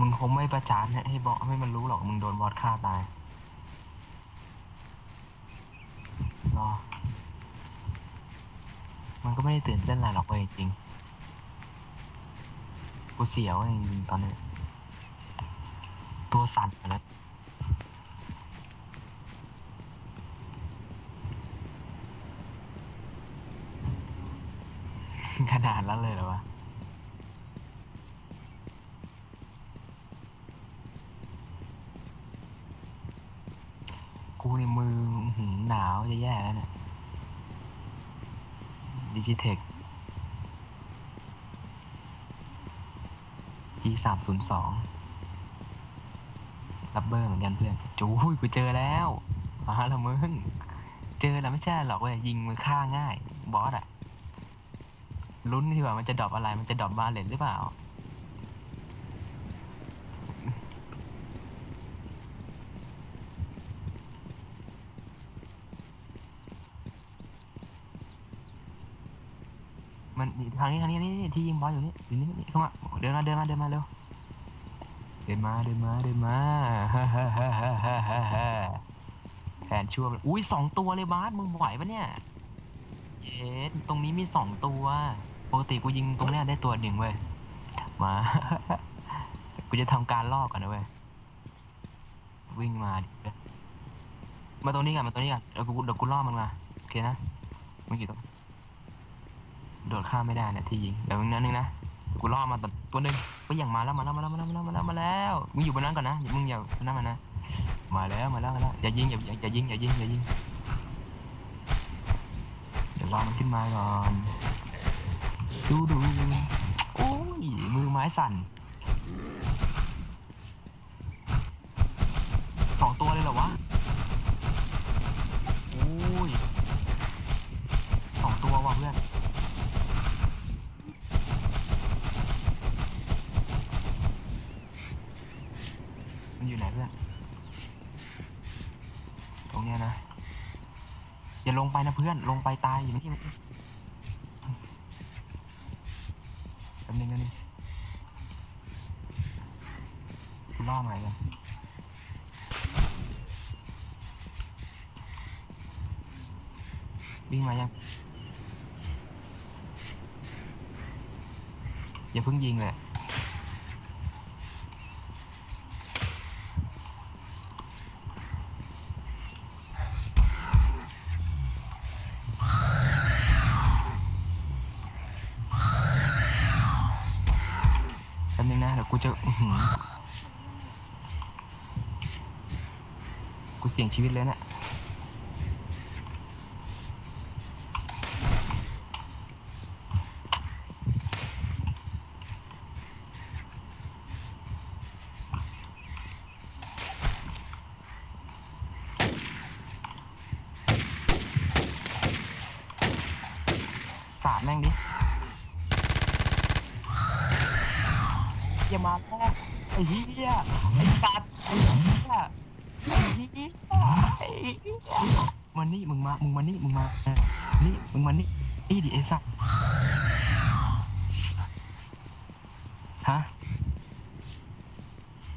มึงคงไม่ประจานให้บอกให้มันรู้หรอกมึงโดนบอสฆ่าตายรอมันก็ไม่ได้ตื่นเต้นอะไรหรอกเว้ยจริง กูเสียวจริงตอนนี้ ตัวสั่นไปแล้วขนาดนั้นเลยเหรอวะ กูในมืออื้อหือหนาวจะแย่แล้วเนี่ย ดิจิเทค G สามศูนย์สองรับเบอร์เหมือนกันเพื่อนจู้ยกูเจอแล้ว มาละมึง เจอแล้วไม่ใช่หรอกเว้ยยิงมันฆ่าง่าย บอสอะลุ้นที่ว่ามันจะดรอปอะไรมันจะดรอปบาเลนหรือเปล่า มันนี่ทางนี้ทางนี้นี่ที่ยิงบอลอยู่นี่อยู่นี่นี่เข้ามาเดินมาเดินมาเดินมาเร็วเดินมาเดินมาเดินมาฮ่าฮ่าฮ่าฮ่าฮ่าฮ่าแผนชั่วเลยอุ้ยสองตัวเลยบาสมึงไหวปะเนี่ยเย็ดตรงนี้มีสองตัวปกติกูยิงตรงเนี้ยได้ตัวหนึ่งเว้ยมากูจะทำการลอกก่อนนะเว้ยวิ่งมามาตรงนี้กันมาตรงนี้กันเดี๋ยวกูเดี๋ยวกูล่อมันมาโอเคนะมึงอยู่ตรง โดดข้ามไม่ได้นะที่ยิงเดี๋ยวนึงนะนึงนะกูล่อมาตัวนึ่งก็ยังมาแล้วมาแล้วมาแล้วมาแล้วมาแล้วมาแล้วมาแล้วมึงอยู่บนนั้นก่อนนะมึงอย่าบนนั้นมานะมาแล้วมาแล้วมาแล้วอย่ายิงอย่าอย่ายิงอย่ายิงอย่ายิงเดี๋ยวรอมันขึ้นมาก่อนดูดูโอ้ยมือไม้สั่นสองตัวเลยเหรอวะโอ้ยสองตัวว่ะเพื่อนอยู่ไหนเพื่อน ตรงเนี้ยนะ อย่าลงไปนะเพื่อน ลงไปตายอยู่นี่แป๊บนึงนะนี่กูล่อมากันวิ่งมายัง อย่าเพิ่งยิงเลย ดี๋ยวกูจะกูเสี่ยงชีวิตเลยเนะี่ยสาดแม่งดิ อย่ามาแม่ไอ้ เหี้ยไอ้สัตว์ไอ้เหี้ยไอ้เหี้ยไอ้เหี้ยมานี่มึงมามึงมานี่มึงมานี่มึงมานี่นี่ดิไอ้สัตว์ฮะ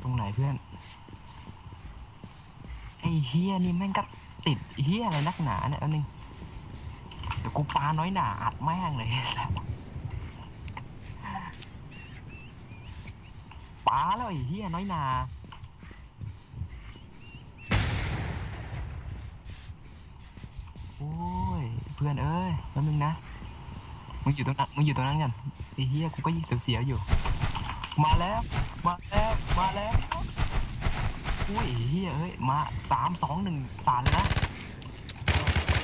ตรงไหนเพื่อนไอ้เฮียนี่แม่งก็ติดเฮียอะไรนักหนาเนี่ยอันนึงเดี๋ยวกูปาน้อยหนาอัดแม่งเลยไอ้สัตว์ ป้าแล้วไอ้เฮียน้อยนาโอ้ยเพื่อนเอ้ยแป๊บนึงนะมึงอยู่ตรงนั้นมึงอยู่ตรงนั้นกันไอ้เฮียกูก็ยิ่งเสียวๆอยู่ มาแล้วมาแล้วมาแล้วอุ้ยเฮียเอ้ยมาสามสองหนึ่งสารเลยนะ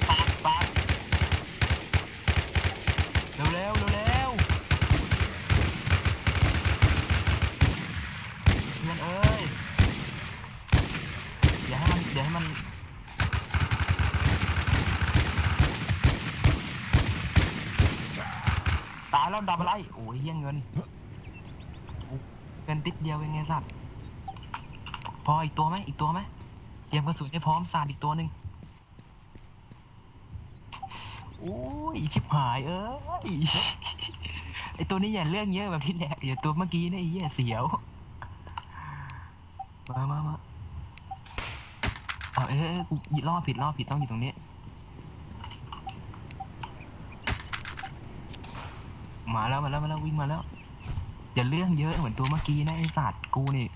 สารสารเร็วเร็วเร็วเร็ว เพื่อนเอ้ยอย่าให้มันอย่าให้มัน ตายแล้วดับอะไร โอ้ยเฮี้ยเงิน เงินติดเดียวเองไงสัตว์พออีกตัวไหมอีกตัวไหมเตรียมกระสุนให้พร้อมสาดอีกตัวหนึ่งโอ้ยชิบหายเอ้ยไอตัวนี้อย่าเรื่องเยอะแบบที่แรกอย่าตัวเมื่อกี้นะไอ้เหี้ยเสียวมามามาเอาเอ้ยเอ้ยกูล่อผิดล่อผิดต้องอยู่ตรงนี้ มาแล้วมาแล้วมาแล้ววิ่งมาแล้วอย่าเรื่องเยอะเหมือนตัวเมื่อกี้นะไอสัตว์กูนี่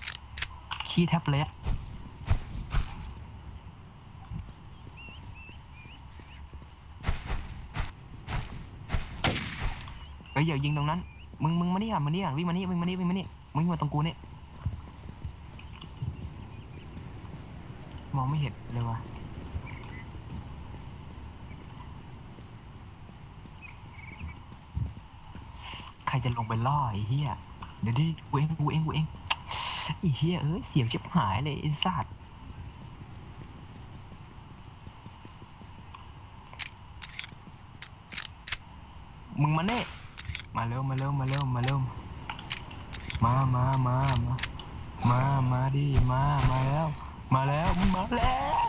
ขี้แท็บเล็ตเอ้ยอย่ายิงตรงนั้น มึงมึงมานี่อะมานี่อะวิ่งมานี่วิ่งมานี่วิ่งมานี่มึงวิ่งมาตรงกูนี่มองไม่เห็นเลยว่ะ รจะลงไปล่อไอ้เหี้ยเดี๋ยวดิกูเองกูเองกูเองไอ้เหี้ยเอ้ยเสียงชิบหายเลยไอ้สัตว์มึงมาเน่มาเร็วมาเร็วมาเร็วมาเร็วมามามามามามาดิมามาแล้ว มาแล้วมึงมาแล้ว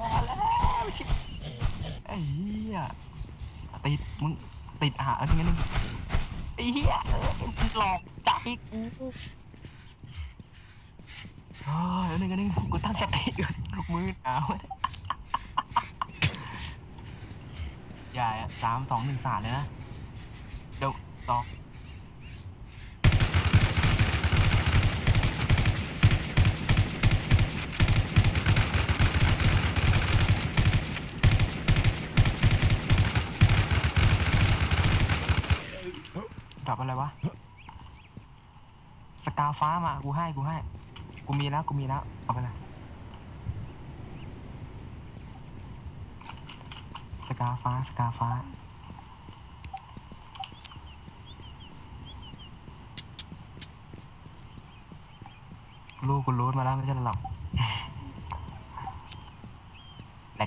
มาแล้วชิบไอ้เหี้ยติดมึงติดหาอะไรเงี้ยนึง เหี้ยเอ้ยมึงหลอกใจกูเฮ้ยอันนึงอันนึงกูตั้งสติก่อนมือหนาวอย่าสามสองหนึ่งสามเลยนะเดี๋ยวสอง ดรอะไรวะ สกาฟ้ามา กูให้ กูให้ กูมีแล้ว กูมีแล้ว เอาไปเลยสกาฟ้า สกาฟ้า ลูกกูรูดมาแล้วไม่ใช่หรอก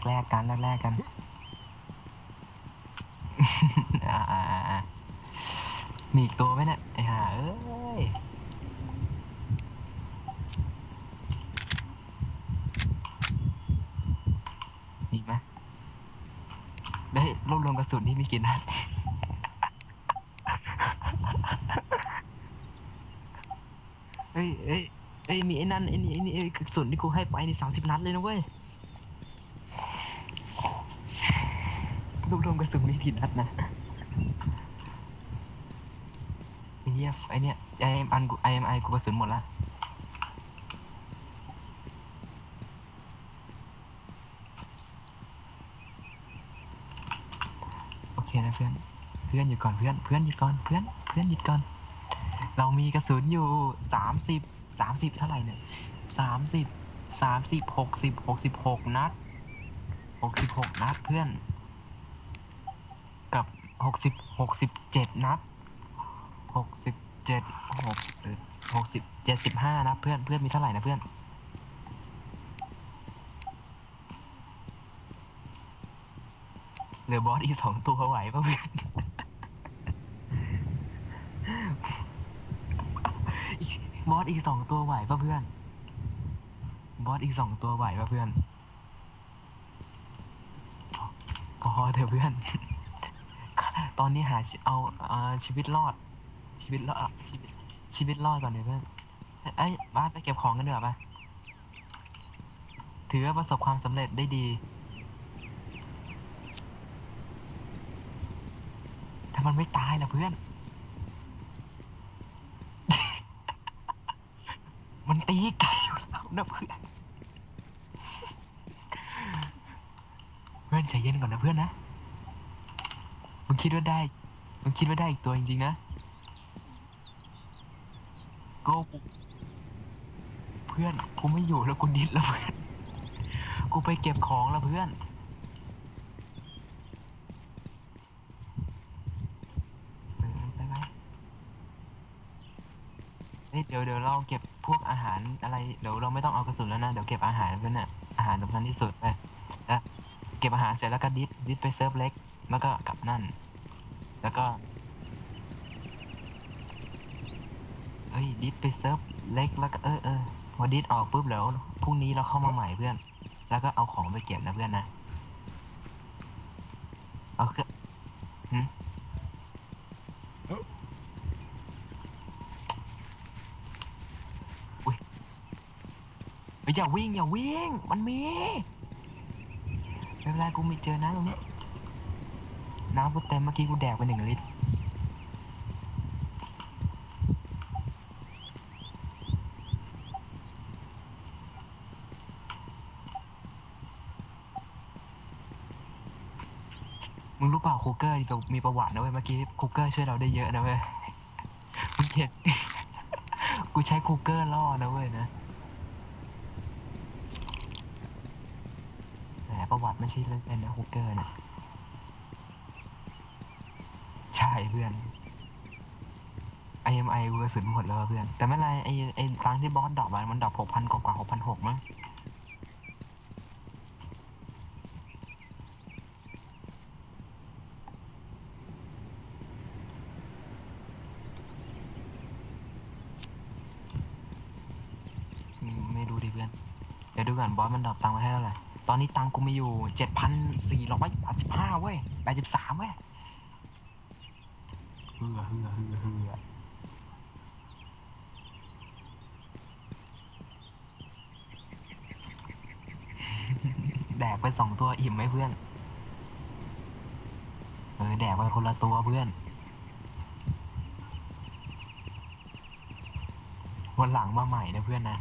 แรกๆกันแรกๆกัน อ่าอ่าอ่าอ่า มีอีกตัวไหมเนี่ยไอ้ห่าเอ้ยมีไหมได้รวบรวมกระสุนที่มีกี่นัดเฮ้ยเฮ้ยเฮ้ยมีไอ้นั่นไอ้นี่ไอ้นี่ไอ้กระสุนที่กูให้ไปนี่สามสิบนัดเลยนะเว้ยรวบรวมกระสุนมีกี่นัดนะ เหี้ยไอเนี้ยไอเอ็มอันกูไอเอ็มไอกูกระสุนหมดละโอเคนะเพื่อนเพื่อนหยุดก่อนเพื่อนเพื่อนหยุดก่อนเพื่อนเพื่อนหยุดก่อน เรามีกระสุนอยู่สามสิบสามสิบเท่าไหร่เนี่ยสามสิบสามสิบหกสิบหกสิบหกนัดหกสิบหกนัดเพื่อน กับหกสิบหกสิบเจ็ดนัด หกสิบเจ็ดหกหกสิบเจ็ดสิบห้านะเพื่อนเพื่อนมีเท่าไหร่นะเพื่อนเหลือบอสอีกสองตัวไหวป่ะเพื่อนบอสอีกสองตัวไหวป่ะเพื่อน บอสอีกสองตัวไหวป่ะเพื่อน พอเถอะเพื่อน ตอนนี้หาเอาชีวิตรอด ชีวิตรอดชีวิตชีวิตรอดก่อนเดี๋ยเพื่อนเอ้ยบ้านไปเก็บของกันดีกว่าปะถือว่าประสบความสำเร็จได้ดี ถ้ามันไม่ตายนะเพื่อน มันตีไก่แล้วนะเพื่อน เพื่อนใจเย็นก่อนนะเพื่อนนะ มึงคิดว่าได้ มึงคิดว่าได้อีกตัวจริงๆนะ ก็กูเพื่อนกูไม่อยู่แล้วกูดิดแล้วเพื่อนกูไปเก็บของแล้วเพื่อน ไปไปเฮ้ยเดี๋ยวเดี๋ยวเราเก็บพวกอาหารอะไร เดี๋ยวเราไม่ต้องเอากระสุนแล้วนะ เดี๋ยวเก็บอาหารเพื่อนน่ะ อาหารสำคัญที่สุดไปแล้วเก็บอาหารเสร็จแล้วก็ดิสดิสไปเซิร์ฟเล็ก แล้วก็กลับนั่น แล้วก็ เฮ้ยดิสไปเซิร์ฟเล็กแล้วก็เออเออพอดิสออกปุ๊บแล้วพรุ่งนี้เราเข้ามาใหม่เพื่อน แล้วก็เอาของไปเก็บนะเพื่อนนะเอาคือหืมยอย่าวิ่งอย่าวิ่ง มันมีไม่เป็นไรกูมีเจอน้ำตรงนี้น้ำกูเต็มเมื่อกี้กูแดกไปหนึ่งลิตร รู้เปล่าคูเกอร์มีประวัตินะเว้ยเมื่อกี้คูเกอร์ช่วยเราได้เยอะนะเว้ยมึงเห็น กูใช้คูเกอร์ล่อนะเว้ยนะแหมประวัติไม่ใช่เล่นนะคูเกอร์เนี่ยใช่เพื่อน IMI กูกระสุนหมดแล้วเพื่อน แต่ไม่เป็นไรไอ้ไอ้ครั้งที่บอสดรอปอะมันดรอปหกพันกว่าหกพันหกมั้ง อืมไม่รู้ดิเพื่อน เดูก่อนบอสมันดรอปตังค์มาให้เท่าไหร่ตอนนี้ตังค์กูมีอยู่เจ็ดพันสี่ร้อยแปดสิบห้าเว้ยแปดสิบสามเว้ยเฮือเฮือเฮือเฮือแดกไปสองตัวอิ่มไหมเพื่อน เออแดกไปคนละตัวเพื่อน วันหลังมาใหม่นะเพื่อนนะ